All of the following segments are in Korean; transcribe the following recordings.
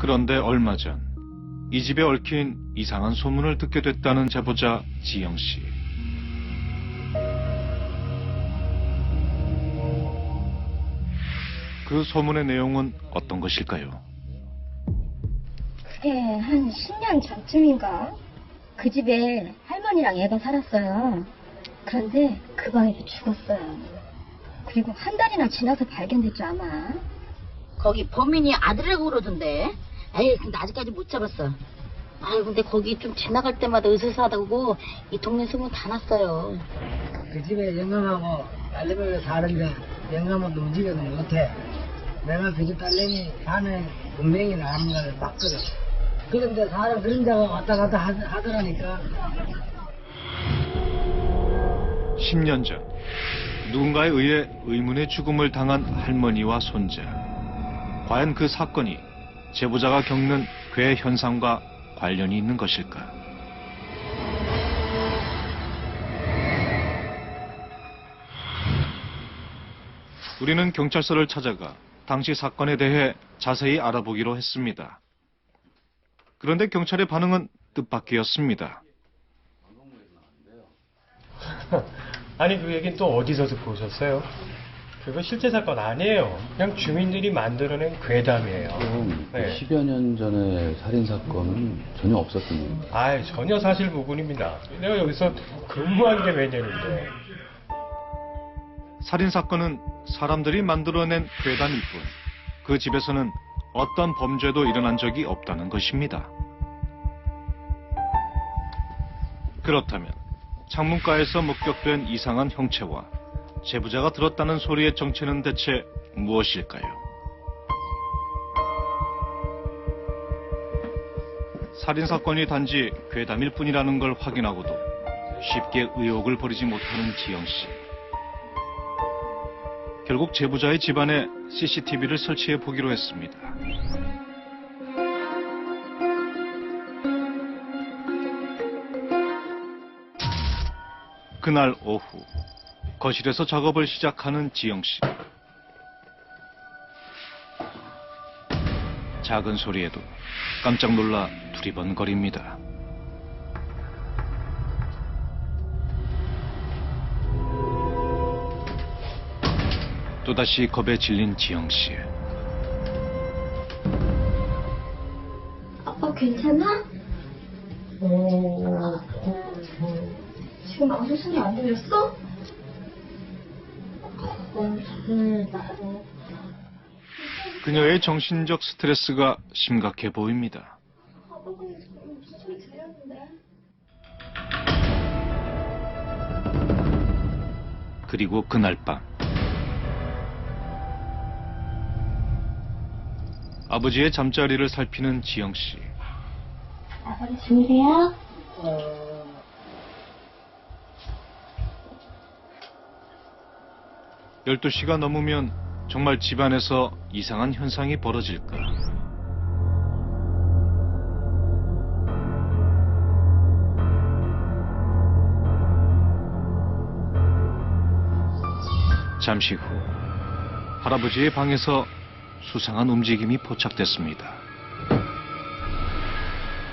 그런데 얼마 전 이 집에 얽힌 이상한 소문을 듣게 됐다는 제보자 지영 씨. 그 소문의 내용은 어떤 것일까요? 그게 한 10년 전쯤인가? 그 집에 할머니랑 애가 살았어요. 그런데 그 방에서 죽었어요. 그리고 한 달이나 지나서 발견됐죠, 아마. 거기 범인이 아들이라고 그러던데. 에이, 근데 아직까지 못 잡았어. 아유, 근데 거기 좀 지나갈 때마다 으스스하다고 이 동네 소문 다 났어요. 그 집에 영감하고 딸내미가 사는데 영감은 움직여도 못해. 내가 그 집 딸내미 산에 분명히 나가는 걸 봤거든. 그런데 사람 그림자가 왔다 갔다 하, 하더라니까. 10년 전 누군가에 의해 의문의 죽음을 당한 할머니와 손자. 과연 그 사건이 제보자가 겪는 괴 현상과 관련이 있는 것일까? 우리는 경찰서를 찾아가 당시 사건에 대해 자세히 알아보기로 했습니다. 그런데 경찰의 반응은 뜻밖이었습니다. 아니 그 얘기는 또 어디서도 보셨어요? 그거 실제 사건 아니에요. 그냥 주민들이 만들어낸 괴담이에요. 그럼 네. 10여 년 전에 살인 사건은 전혀 없었던 일입니다. 아 전혀 사실 무근입니다. 내가 여기서 근무한 게 몇 년인데. 살인 사건은 사람들이 만들어낸 괴담일 뿐, 그 집에서는 어떤 범죄도 일어난 적이 없다는 것입니다. 그렇다면 창문가에서 목격된 이상한 형체와 제보자가 들었다는 소리의 정체는 대체 무엇일까요? 살인 사건이 단지 괴담일 뿐이라는 걸 확인하고도 쉽게 의혹을 버리지 못하는 지영 씨. 결국 제보자의 집안에 CCTV를 설치해 보기로 했습니다. 그날 오후 거실에서 작업을 시작하는 지영 씨. 작은 소리에도 깜짝 놀라 두리번거립니다. 또다시 겁에 질린 지영 씨. 아빠 괜찮아? 지금 아무 소리 안 들렸어? 그녀의 정신적 스트레스가 심각해 보입니다. 그리고 그날 밤 아버지의 잠자리를 살피는 지영 씨. 아버지 주무세요? 열두 시가 넘으면 정말 집안에서 이상한 현상이 벌어질까? 잠시 후 할아버지의 방에서 수상한 움직임이 포착됐습니다.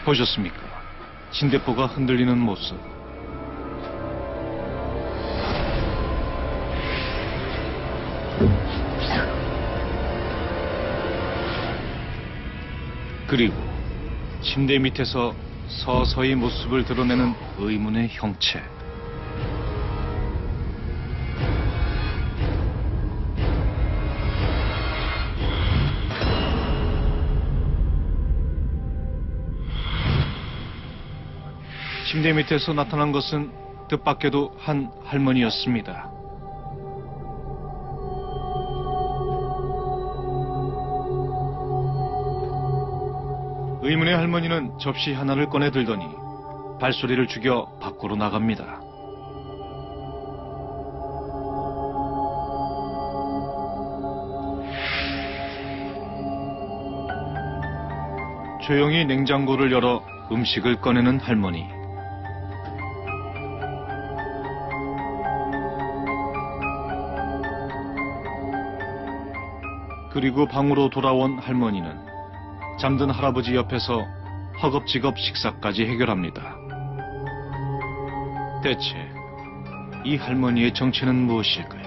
보셨습니까? 침대포가 흔들리는 모습. 그리고 침대 밑에서 서서히 모습을 드러내는 의문의 형체. 침대 밑에서 나타난 것은 뜻밖에도 한 할머니였습니다. 의문의 할머니는 접시 하나를 꺼내 들더니 발소리를 죽여 밖으로 나갑니다. 조용히 냉장고를 열어 음식을 꺼내는 할머니. 그리고 방으로 돌아온 할머니는 잠든 할아버지 옆에서 허겁지겁 식사까지 해결합니다. 대체 이 할머니의 정체는 무엇일까요?